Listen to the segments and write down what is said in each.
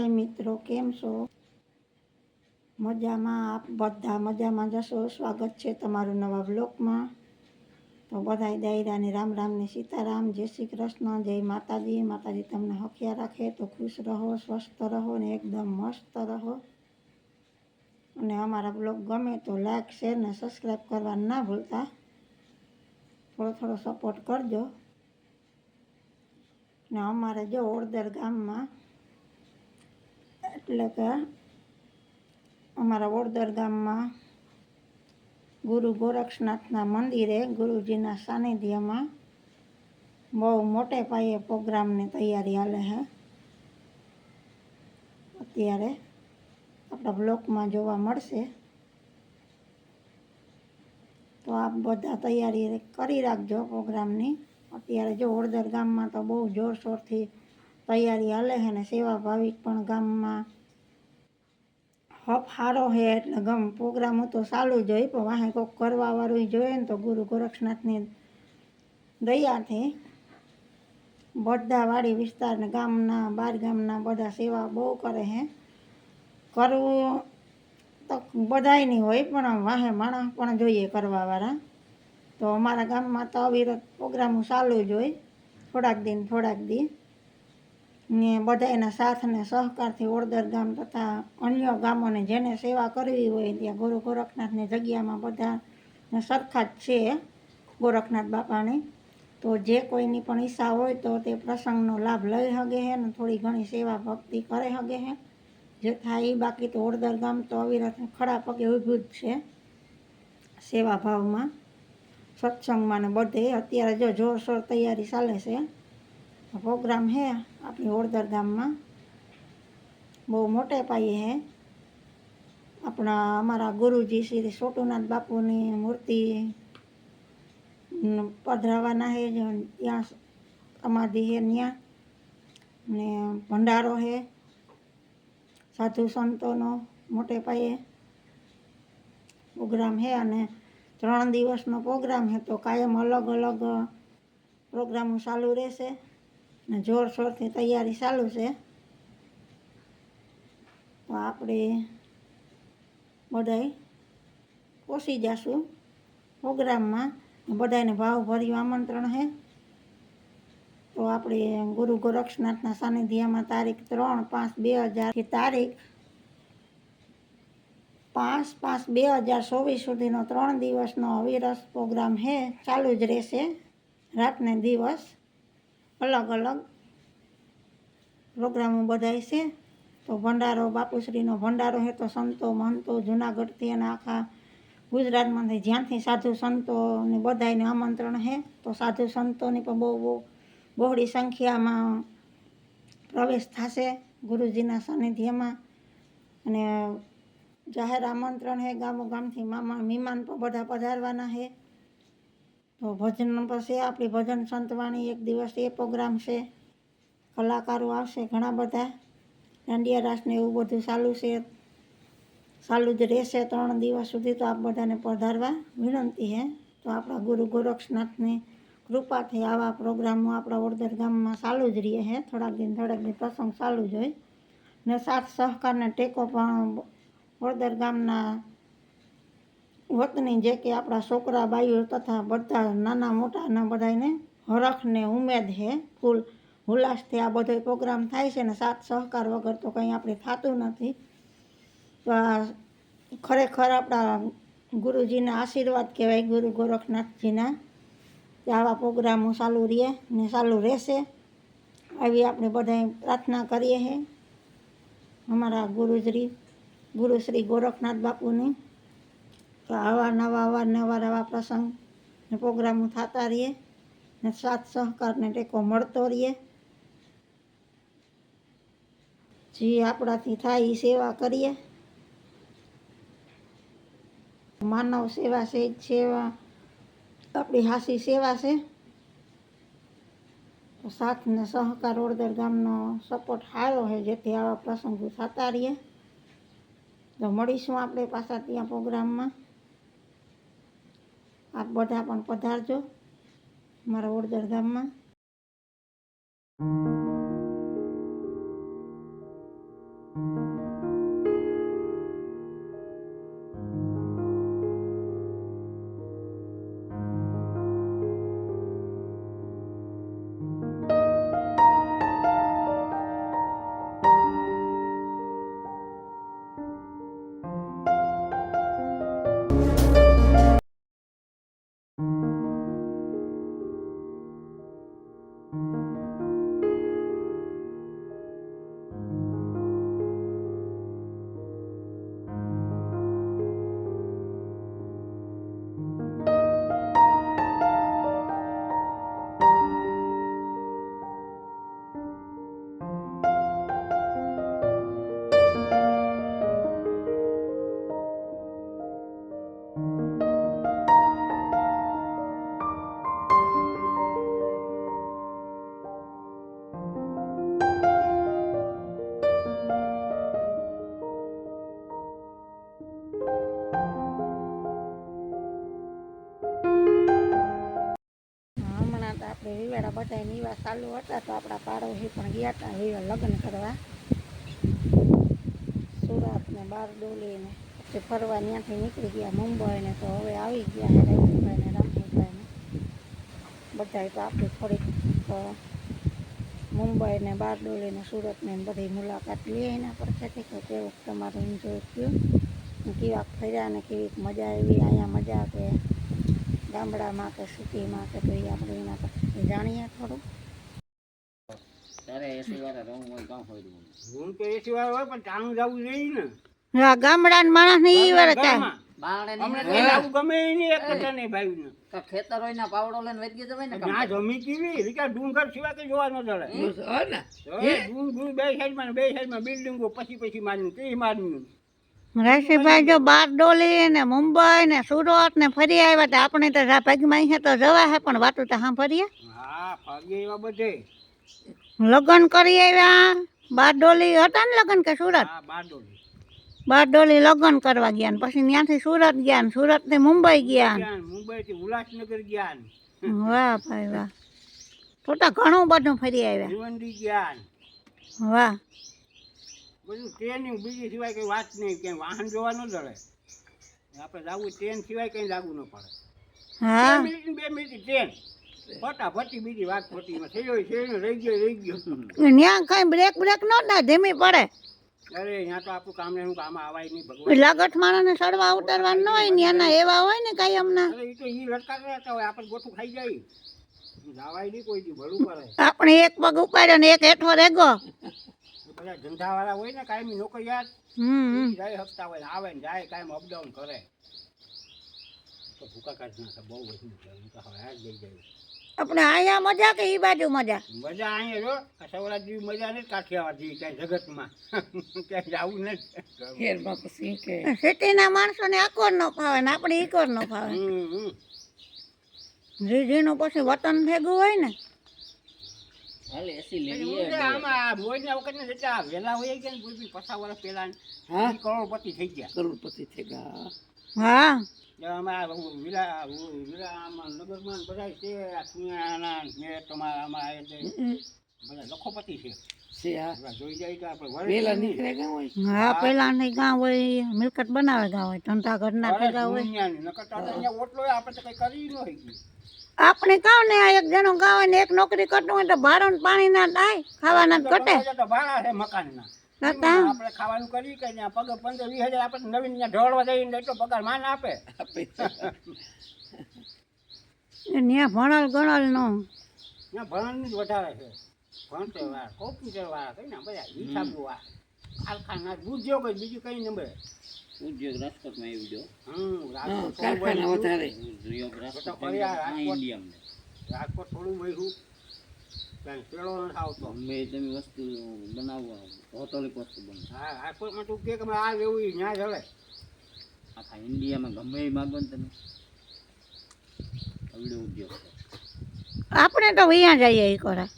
હાય મિત્રો, કેમ છો? મજામાં? આપ બધા મજામાં જશો? સ્વાગત છે તમારું નવા બ્લોગમાં તો બધાય દાયરાની રામ રામની સીતારામ. જય શ્રી કૃષ્ણ, જય માતાજી. માતાજી તમને હખિયા રાખે તો ખુશ રહો, સ્વસ્થ રહો ને એકદમ મસ્ત રહો. અને અમારા બ્લોગ ગમે તો લાઈક, શેર ને સબસ્ક્રાઈબ કરવા ના ભૂલતા. થોડો થોડો સપોર્ટ કરજો. ને અમારે જો ઓળદર ગામમાં એટલે કે અમારા ઓળદર ગામમાં ગુરુ ગોરક્ષનાથના મંદિરે ગુરુજીના સાનિધ્યમાં બહુ મોટે પાયે પ્રોગ્રામની તૈયારી હાલે છે અત્યારે આપણા બ્લોકમાં જોવા મળશે. તો આપ બધા તૈયારી કરી રાખજો પ્રોગ્રામની. અત્યારે જો વડોદર ગામમાં તો બહુ જોરશોરથી તૈયારી હાલે છે ને સેવા ભાવિક પણ ગામમાં હપ સારો છે એટલે ગમ પ્રોગ્રામ તો ચાલુ જ હોય. પણ વાહે કોઈક કરવાવાળું જોઈએ ને તો ગુરુ ગોરક્ષનાથની દયાથી બધાવાડી વિસ્તારને ગામના, બાર ગામના બધા સેવા બહુ કરે છે. કરવું તો નહીં હોય, પણ વાહે માણસ પણ જોઈએ કરવાવાળા. તો અમારા ગામમાં તો અવિરત પ્રોગ્રામો ચાલુ જ હોય. થોડાક દિન, થોડાક દી. ને બધાયના સાથ ને સહકારથી ઓળદર ગામ તથા અન્ય ગામોને જેને સેવા કરવી હોય ત્યાં ગુરુ ગોરખનાથની જગ્યામાં બધા સરખા જ છે ગોરખનાથ બાપાની. તો જે કોઈની પણ ઈચ્છા હોય તો તે પ્રસંગનો લાભ લઈ શકે છે ને થોડી ઘણી સેવા ભક્તિ કરી શકે છે જે થાય એ બાકી તો ઓળદર ગામ તો અવિરત ખડા પગે ઊભું જ છે સેવા ભાવમાં. સત્સંગમાં ને બધે અત્યારે જો જોરશોર તૈયારી ચાલે છે. પ્રોગ્રામ છે આપણી ઓળદર ગામમાં. બહુ મોટે પાયે હે. આપણા અમારા ગુરુજી શ્રી સોટુનાથ બાપુની મૂર્તિ પધરાવાના હે ત્યાં સમાધિ હે ત્યાં ને ભંડારો છે સાધુ સંતોનો મોટે પાયે. પ્રોગ્રામ છે અને ત્રણ દિવસનો પ્રોગ્રામ હે, તો કાયમ અલગ અલગ પ્રોગ્રામો ચાલુ રહેશે. ને જોરશોરથી તૈયારી ચાલુ છે. તો આપણે બધાય પોસી જશું પ્રોગ્રામમાં. બધાને ભાવભર્યું આમંત્રણ છે. તો આપણે ગુરુ ગોરક્ષનાથના સાનિધ્યમાં તારીખ ત્રણ પાંચ બે હજારથી તારીખ પાંચ પાંચ બે હજાર ચોવીસ સુધીનો ત્રણ દિવસનો અવિરસ પ્રોગ્રામ છે. ચાલુ જ રહેશે. રાતને દિવસ અલગ અલગ પ્રોગ્રામો બધાય છે. તો ભંડારો, બાપુશ્રીનો ભંડારો છે તો સંતો, મહંતો જુનાગઢથી અને આખા ગુજરાતમાંથી જ્યાંથી સાધુ સંતોને બધાયને આમંત્રણ છે તો સાધુ સંતોની પણ બહુ બહુ, બહોળી સંખ્યામાં પ્રવેશ થશે ગુરુજીના સાનિધ્યમાં. અને જાહેર આમંત્રણ છે ગામો ગામથી મામા, મહેમાન પણ બધા પધારવાના છે તો ભજન પછી આપણી ભજન સંતવાણી એક દિવસ એ પ્રોગ્રામ છે. કલાકારો આવશે ઘણા બધા. દાંડિયા રાસને એવું બધું ચાલુ છે. ચાલુ જ રહેશે ત્રણ દિવસ સુધી તો આપ બધાને પધારવા વિનંતી છે તો આપણા ગુરુ ગોરક્ષનાથની કૃપાથી આવા પ્રોગ્રામો આપણા ઓળદર ગામમાં ચાલુ જ રહે છે થોડાક દિન થોડાક દિન પ્રસંગ ચાલુ જ હોય. ને સાથ સહકારને ટેકો પણ ઓળદર ગામના વતની જે કે આપણા છોકરા, બાઈઓ તથા બધા નાના મોટાના બધાને હરખ ને ઉમેદ છે ફૂલ ઉલ્લાસથી આ બધો પ્રોગ્રામ થાય છે ને સાથ સહકાર વગર તો કંઈ આપણે થતું નથી. તો આ ખરેખર આપણા ગુરુજીના આશીર્વાદ કહેવાય, ગુરુ ગોરખનાથજીના, કે આવા પ્રોગ્રામો ચાલુ રહે ને ચાલુ રહેશે. આવી આપણે બધાય પ્રાર્થના કરીએ છીએ અમારા ગુરુશ્રી ગુરુશ્રી ગોરખનાથ બાપુની તો આવા નવા અવાર નવા નવા પ્રસંગ ને પ્રોગ્રામો થતા રહીએ ને સાથ સહકારને ટેકો મળતો રહીએ. જે આપણાથી થાય એ સેવા કરીએ. માનવ સેવા છે જ સેવા, આપણી હાસી સેવા છે. તો સાથ ને સહકાર ઓળદર ગામનો સપોર્ટ સારો છે જેથી આવા પ્રસંગો થતા રહીએ. તો મળીશું આપણે પાછા ત્યાં પ્રોગ્રામમાં. આપ બધા પણ પધારજો. મારા ઓળદર ગામમાં અમારા બધા નિવાસ ચાલુ હતા તો આપણા પાડોશી પણ ગયા હતા વિવાહ લગ્ન કરવા. સુરત ને બારડોલી ને પછી ફરવા ત્યાંથી નીકળી ગયા મુંબઈ ને તો હવે આવી ગયા હે રવિભાઈ ને રામજીભાઈ ને. બધાય તો આપણી થોડીક અ, મુંબઈ ને બારડોલી ને સુરત ને બધી મુલાકાત લઈએ એના પરથી કે કેવું તમારું એન્જોય થયું. ને કેવાક ફર્યા ને કેવી મજા આવી અહીંયા મજા કે ગામડામાં કે સિટીમાં કે તો એ આપણે એના પરથી જાણીએ થોડું. કાં માણસ ને. ઈ વાર કાં ખેતર હોય ને પાવડો લઈને વેચી જવાય ને ના જમી કેવી વિકા ડુંગર સિવાય કઈ જોવા ન જડે બે સાઈડમાં બે સાઈડમાં બિલ્ડિંગો પછી પછી માર્યું તે મારનું રાશિભાઈ જો બારડોલી ને મુંબઈ ને સુરત ને ફરી આવ્યા તો આપણે તો જા પગમાં અહીંયા તો જવા હે પણ વાતું તો સાંભળીએ. હા ફગે લગ્ન કરી આવ્યા. બારડોલી હતા ને લગ્ન કે સુરત? બારડોલી લગ્ન કરવા ગયા ને પછી ત્યાંથી સુરત ગયા ને સુરતથી મુંબઈ ગયા ને. મુંબઈ થી ઉલ્લાસનગર ગયા વાહ ભાઈ વાહ. તો ઘણું બધું ફરી આવ્યા. ગયા વાહ. બધું ટ્રેનિંગ બીજી સિવાય કંઈ વાત નહીં ક્યાંય વાહન જોવા ન જડે આપણે જવું ટ્રેન સિવાય કંઈ લાગવું ન પડે. હા? બે મિનિટ ટ્રેન ફટાફટી બીજી વાત ફટીમાં થયો થયો રહી ગયો રહી ગયો. ત્યાં કઈ બ્રેક બ્રેક ન થાય ધીમી પડે. અરે ત્યાં તો આપણું કામ એનું કામ આવાય નહીં ભગવાન. લાગત માણસને સડવા ઉતરવા ન હોય ને એના એવા હોય ને કઈ અમને એ તો એ લટકા રહેતા હોય આપણે ગોઠું ખાઈ જાય. નહીં આપણે એક પગ ઉપાડ્યો ને એક હેઠો રેગો. ધંધાવાળા હોય ને કાયમી નોકરિયાત હમ. જાય હપ્તા હોય આવે ને જાય કાયમ અપડાઉન કરે. તો ભૂકા કાઢી નાખે બહુ તો હવે લઈ જાય આપણે અહીંયા મજા કે ઈ બાજુ મજા? મજા અહીંયા જો સૌરાષ્ટ્ર જેવી મજા નથી કાઠિયાવાડ જેવી ક્યાંય જગતમાં. ક્યાંય જવું નથી. સિટીના માણસોને આકોર ન ફાવે ને આપણે ઈકોર ન ફાવે. હમ, રીઢીનું પછી વતન ભેગું હોય ને? હાલે એસી લેવી હું છે આમાં મોજના વખતના જેટલા વહેલા હોય ગયા ને કોઈ પચાસ વર્ષ પહેલા ઈ કરોડપતિ થઈ ગયા. હા? વિલા વિલા આમાં નગરમાં બધા છે આ સુનિયાના ને તમારા આમાં લખોપતિ છે. બધા જોઈ જાય તો આપણે વરસ હા પેલા ની ગાં હોય મિલકત બનાવે ગાં હોય ધંધા ઘરના ભેગા હોય. નકર તો અહીંયા ઓટલો હોય, આપણે તો કઈ કરી ન હોય આપણે કાવ ને એક જણો ગાં ને એક નોકરી કરતો હોય તો ભાડો ને પાણી ના થાય ખાવાના તો ભાડા છે મકાનના. કાકા આપણે ખાવાનું કરી કે પગાર પંદર વીસ હજાર આપણે નવીન ઢોળવા જઈને એટલો પગાર માન આપે. ત્યાં ભણલ ગણલ નો. ત્યાં વધારે છે. ભણતર વાળા કોમ્પ્યુટર વાળા કઈ ના બધા હિસાબુ વાળા કારખાના ઉદ્યોગ જ બીજું કઈ નંબર. ઉદ્યોગ રાજકોટમાં આવી ગયો હમ રાજકોટ ઉદ્યોગ રાજકોટ રાજકોટ- થોડું વધ્યું કારણ પેલો નથી આવતો. તમે વસ્તુ બનાવો ભૌગોલિક વસ્તુ બને હા રાજકોટમાં તું કે કે આ લેવું ઈ ન્યા આખા ઇન્ડિયામાં ગમે એ માગો ને તમે. અવડો ઉદ્યોગ આપણે તો વૈયા જઈએ કોરા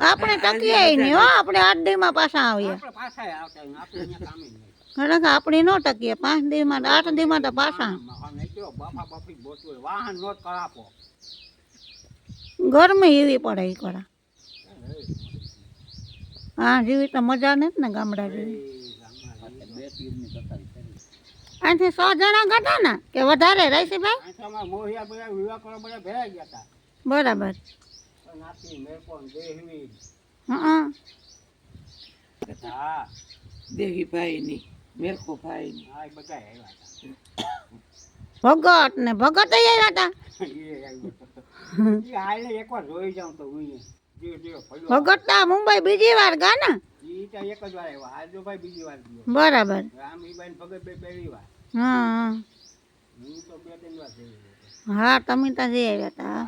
આપણે ટકીએ નહીં હો આપણે આઠ દીમાં પાછા આવીએ. આપણે પાછા આપણે ન ટકીએ પાંચ દીમાં આઠ દીમાં તો પાછા. ગરમી એવી પડે એ કરા હા જેવી તો મજા નથી ને ગામડા જેવી. અહીંથી સો જણા ઘટા ને કે વધારે રહીશીભાઈ આંખામાં બરાબર. નાતી મેરકોન દેહવી. હા હા દેવીભાઈની હા બધા આવ્યા ભગત ને ભગત આવ્યા હતા હતા એ આવ્યો એ હાલે એકવાર જોઈ જાઉં તો હું જે જે ફર્યો ભગત ના આ મુંબઈ બીજી વાર ગાના ને? એક જ વાર આવ્યો હાજો બીજી વાર બરાબર. ને હા હા બે ત્રણ વાર જઈ રહ્યો હા તમે ત્યાં જઈ આવ્યા હતા